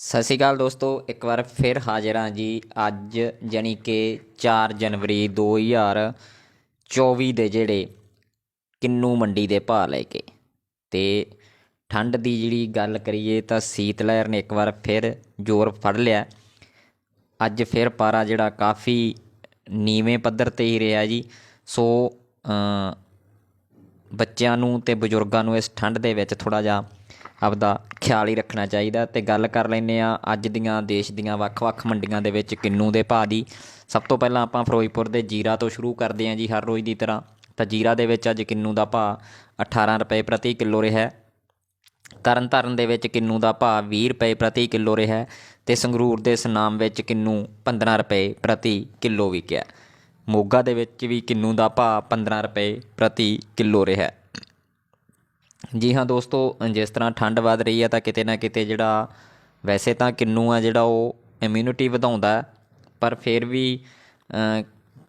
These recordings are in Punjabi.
ਸਤਿ ਸ਼੍ਰੀ ਅਕਾਲ ਦੋਸਤੋ, ਇੱਕ ਵਾਰ ਫਿਰ ਹਾਜ਼ਰ ਹਾਂ ਜੀ ਅੱਜ, ਜਾਣੀ ਕਿ 4 ਜਨਵਰੀ 2024 ਦੇ ਜਿਹੜੇ ਕਿੰਨੂ ਮੰਡੀ ਦੇ ਭਾਅ ਲੈ ਕੇ। ਤੇ ਠੰਡ ਦੀ ਜਿਹੜੀ ਗੱਲ ਕਰੀਏ ਤਾਂ ਸੀਤ ਲਹਿਰ ਨੇ ਇੱਕ ਵਾਰ ਫਿਰ ਜ਼ੋਰ ਫੜ ਲਿਆ। ਅੱਜ ਫਿਰ ਪਾਰਾ ਜਿਹੜਾ ਕਾਫੀ ਨੀਵੇਂ ਪੱਧਰ ਤੇ ਹੀ ਰਿਹਾ ਜੀ। ਸੋ ਬੱਚਿਆਂ ਨੂੰ ਤੇ ਬਜ਼ੁਰਗਾਂ ਨੂੰ ਇਸ ਠੰਡ ਦੇ ਵਿੱਚ ਥੋੜਾ ਜਿਹਾ ਆਪਦਾ ਖਿਆਲ ਹੀ ਰੱਖਣਾ ਚਾਹੀਦਾ ਅਤੇ ਗੱਲ ਕਰ ਲੈਂਦੇ ਆ ਅੱਜ ਦੀਆਂ, ਦੇਸ਼ ਦੀਆਂ, ਵੱਖ-ਵੱਖ ਮੰਡੀਆਂ ਦੇ ਵਿੱਚ ਕਿੰਨੂ ਦੇ ਭਾਅ ਦੀ। ਸਭ ਤੋਂ ਪਹਿਲਾਂ ਆਪਾਂ ਫਿਰੋਜ਼ਪੁਰ ਦੇ ਜੀਰਾ ਤੋਂ ਸ਼ੁਰੂ ਕਰਦੇ ਹਾਂ ਜੀ ਹਰ ਰੋਜ਼ ਦੀ ਤਰ੍ਹਾਂ। ਤਾਂ ਜੀਰਾ ਦੇ ਵਿੱਚ ਅੱਜ ਕਿੰਨੂ ਦਾ ਭਾਅ 18 ਰੁਪਏ ਪ੍ਰਤੀ ਕਿਲੋ ਰਿਹਾ ਹੈ। ਤਰਨਤਾਰਨ ਦੇ ਵਿੱਚ ਕਿੰਨੂ ਦਾ ਭਾਅ 20 ਰੁਪਏ ਪ੍ਰਤੀ ਕਿਲੋ ਰਿਹਾ ਹੈ ਤੇ ਸੰਗਰੂਰ ਦੇ ਸਨਾਮ ਵਿੱਚ ਕਿੰਨੂ 15 ਰੁਪਏ ਪ੍ਰਤੀ ਕਿਲੋ ਵਿਕਿਆ ਮੋਗਾ ਦੇ ਵਿੱਚ ਵੀ ਕਿੰਨੂ ਦਾ ਭਾਅ 15 ਰੁਪਏ ਪ੍ਰਤੀ ਕਿਲੋ ਰਿਹਾ ਹੈ। ਜੀ ਹਾਂ ਦੋਸਤੋ, ਜਿਸ ਤਰ੍ਹਾਂ ਠੰਡ ਵੱਧ ਰਹੀ ਹੈ ਤਾਂ ਕਿਤੇ ਨਾ ਕਿਤੇ ਜਿਹੜਾ ਵੈਸੇ ਤਾਂ ਕਿੰਨੂ ਆ ਜਿਹੜਾ ਉਹ ਇਮਿਊਨਿਟੀ ਵਧਾਉਂਦਾ ਪਰ ਫਿਰ ਵੀ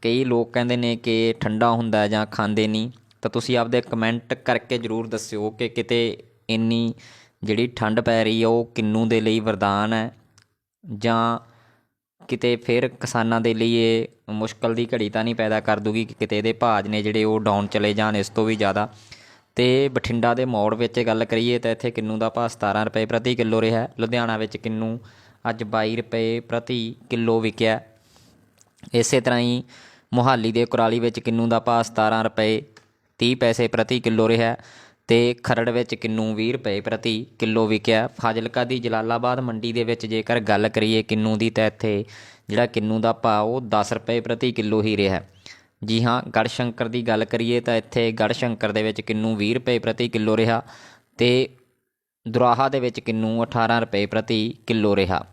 ਕਈ ਲੋਕ ਕਹਿੰਦੇ ਨੇ ਕਿ ਠੰਡਾ ਹੁੰਦਾ ਜਾਂ ਖਾਂਦੇ ਨਹੀਂ। ਤਾਂ ਤੁਸੀਂ ਆਪਦੇ ਕਮੈਂਟ ਕਰਕੇ ਜਰੂਰ ਦੱਸਿਓ ਕਿ ਕਿਤੇ ਇੰਨੀ ਜਿਹੜੀ ਠੰਡ ਪੈ ਰਹੀ ਹੈ ਉਹ ਕਿੰਨੂ ਦੇ ਲਈ ਵਰਦਾਨ ਹੈ ਜਾਂ ਕਿਤੇ ਫਿਰ ਕਿਸਾਨਾਂ ਦੇ ਲਈ ਇਹ ਮੁਸ਼ਕਲ ਦੀ ਘੜੀ ਤਾਂ ਨਹੀਂ ਪੈਦਾ ਕਰ ਦੂਗੀ ਕਿ ਕਿਤੇ ਇਹਦੇ ਭਾਅ ਨੇ ਜਿਹੜੇ ਉਹ ਡਾਊਨ ਚਲੇ ਜਾਣ ਇਸ ਤੋਂ ਵੀ ਜ਼ਿਆਦਾ। ਅਤੇ ਬਠਿੰਡਾ ਦੇ ਮੋੜ ਵਿੱਚ ਗੱਲ ਕਰੀਏ ਤਾਂ ਇੱਥੇ ਕਿੰਨੂ ਦਾ ਭਾਅ 17 ਰੁਪਏ ਪ੍ਰਤੀ ਕਿੱਲੋ ਰਿਹਾ ਲੁਧਿਆਣਾ ਵਿੱਚ ਕਿੰਨੂ ਅੱਜ ਬਾਈ ਰੁਪਏ ਪ੍ਰਤੀ ਕਿੱਲੋ ਵਿਕਿਆ ਇਸੇ ਤਰ੍ਹਾਂ ਹੀ ਮੋਹਾਲੀ ਦੇ ਕੁਰਾਲੀ ਵਿੱਚ ਕਿੰਨੂ ਦਾ ਭਾਅ 17 ਰੁਪਏ ਤੀਹ ਪੈਸੇ ਪ੍ਰਤੀ ਕਿੱਲੋ ਰਿਹਾ ਹੈ ਤੇ ਖਰੜ ਵਿੱਚ ਕਿੰਨੂ 20 ਰੁਪਏ ਪ੍ਰਤੀ ਕਿਲੋ ਵਿਕਿਆ ਫਾਜ਼ਿਲਕਾ ਦੀ ਜਲਾਲਾਬਾਦ ਮੰਡੀ ਦੇ ਵਿੱਚ ਜੇਕਰ ਗੱਲ ਕਰੀਏ ਕਿੰਨੂ ਦੀ ਤਾਂ ਇੱਥੇ ਜਿਹੜਾ ਕਿੰਨੂ ਦਾ ਭਾਅ ਉਹ 10 ਰੁਪਏ ਪ੍ਰਤੀ ਕਿਲੋ ਹੀ ਰਿਹਾ ਜੀ ਹਾਂ ਗੜਸ਼ੰਕਰ ਦੀ ਗੱਲ ਕਰੀਏ ਤਾਂ ਇੱਥੇ ਗੜਸ਼ੰਕਰ ਦੇ ਵਿੱਚ ਕਿੰਨੂ 20 ਰੁਪਏ ਪ੍ਰਤੀ ਕਿਲੋ ਰਿਹਾ ਤੇ ਦੁਰਾਹਾ ਦੇ ਵਿੱਚ ਕਿੰਨੂ 18 ਰੁਪਏ ਪ੍ਰਤੀ ਕਿਲੋ ਰਿਹਾ।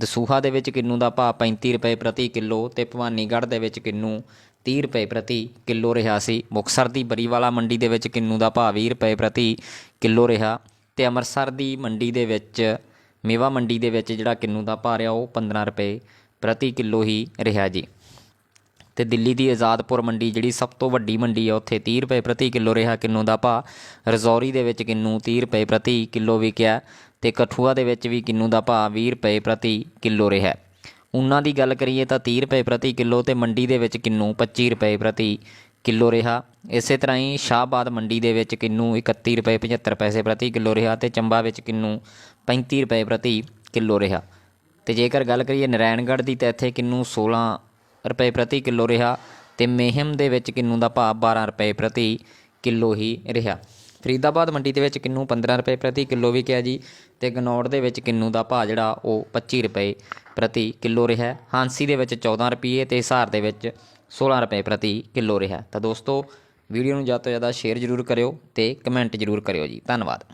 ਦਸੂਹਾ ਦੇ ਵਿੱਚ ਕਿੰਨੂ ਦਾ ਭਾਅ 35 ਰੁਪਏ ਪ੍ਰਤੀ ਕਿਲੋ ਤੇ ਭਵਾਨੀਗੜ੍ਹ ਦੇ ਵਿੱਚ ਕਿੰਨੂ 30 ਰੁਪਏ ਪ੍ਰਤੀ ਕਿਲੋ ਰਿਹਾ ਸੀ। ਮੁਕਸਰ ਦੀ ਬਰੀਵਾਲਾ ਮੰਡੀ ਦੇ ਵਿੱਚ ਕਿੰਨੂ ਦਾ ਭਾਅ 20 ਰੁਪਏ ਪ੍ਰਤੀ ਕਿਲੋ ਰਿਹਾ ਤੇ ਅੰਮ੍ਰਿਤਸਰ ਦੀ ਮੰਡੀ ਦੇ ਵਿੱਚ, ਮੇਵਾ ਮੰਡੀ ਦੇ ਵਿੱਚ ਜਿਹੜਾ ਕਿੰਨੂ ਦਾ ਭਾਅ ਰਿਹਾ ਉਹ 15 ਰੁਪਏ ਪ੍ਰਤੀ ਕਿਲੋ ਹੀ ਰਿਹਾ ਜੀ। ਤੇ ਦਿੱਲੀ ਦੀ ਆਜ਼ਾਦਪੁਰ ਮੰਡੀ ਜਿਹੜੀ ਸਭ ਤੋਂ ਵੱਡੀ ਮੰਡੀ ਆ, ਉੱਥੇ 30 ਰੁਪਏ ਪ੍ਰਤੀ ਕਿਲੋ ਰਿਹਾ ਕਿੰਨੂ ਦਾ ਭਾਅ। ਰਜ਼ੌਰੀ ਦੇ ਵਿੱਚ ਕਿੰਨੂ 30 ਰੁਪਏ ਪ੍ਰਤੀ ਕਿਲੋ ਵਿਕਿਆ ਤੇ ਕਠੂਆ ਦੇ ਵਿੱਚ ਵੀ ਕਿੰਨੂ ਦਾ ਭਾਅ 20 ਰੁਪਏ ਪ੍ਰਤੀ ਕਿਲੋ ਰਿਹਾ। ਉਹਨਾਂ ਦੀ ਗੱਲ ਕਰੀਏ ਤਾਂ 30 ਰੁਪਏ ਪ੍ਰਤੀ ਕਿਲੋ ਤੇ ਮੰਡੀ ਦੇ ਵਿੱਚ ਕਿੰਨੂ 25 ਰੁਪਏ ਪ੍ਰਤੀ ਕਿਲੋ ਰਿਹਾ। ਇਸੇ ਤਰ੍ਹਾਂ ਹੀ ਸ਼ਾਹਬਾਦ ਮੰਡੀ ਦੇ ਵਿੱਚ ਕਿੰਨੂ 31 ਰੁਪਏ 75 ਪੈਸੇ ਪ੍ਰਤੀ ਕਿਲੋ ਰਿਹਾ ਤੇ ਚੰਬਾ ਵਿੱਚ ਕਿੰਨੂ 35 ਰੁਪਏ ਪ੍ਰਤੀ ਕਿਲੋ ਰਿਹਾ। ਤੇ ਜੇਕਰ ਗੱਲ ਕਰੀਏ ਨਰਾਇਣਗੜ੍ਹ ਦੀ, ਤਾਂ ਇੱਥੇ ਕਿੰਨੂ 16 ਰੁਪਏ ਪ੍ਰਤੀ ਕਿਲੋ ਰਿਹਾ ਤੇ ਮੇਹਮ ਦੇ ਵਿੱਚ ਕਿੰਨੂ ਦਾ ਭਾਅ 12 ਰੁਪਏ ਪ੍ਰਤੀ ਕਿਲੋ ਹੀ ਰਿਹਾ। ਫਰੀਦਾਬਾਦ ਮੰਡੀ ਦੇ ਵਿੱਚ ਕਿੰਨੂ 15 ਰੁਪਏ ਪ੍ਰਤੀ ਕਿਲੋ ਕਿਹਾ ਜੀ ਤੇ ਗਨੌੜ ਦੇ ਵਿੱਚ ਕਿੰਨੂ ਦਾ ਭਾਅ ਜਿਹੜਾ ਉਹ 25 ਰੁਪਏ ਪ੍ਰਤੀ ਕਿਲੋ ਰਿਹਾ। ਹਾਂਸੀ ਦੇ ਵਿੱਚ 14 ਰੁਪਏ ਤੇ ਹਿਸਾਰ ਦੇ ਵਿੱਚ 16 ਰੁਪਏ ਪ੍ਰਤੀ ਕਿਲੋ ਰਿਹਾ। ਤਾਂ ਦੋਸਤੋ, ਵੀਡੀਓ ਨੂੰ ਜ਼ਿਆਦਾ ਤੋਂ ਜ਼ਿਆਦਾ ਸ਼ੇਅਰ ਜ਼ਰੂਰ ਕਰਿਓ ਤੇ ਕਮੈਂਟ ਜ਼ਰੂਰ ਕਰਿਓ ਜੀ। ਧੰਨਵਾਦ।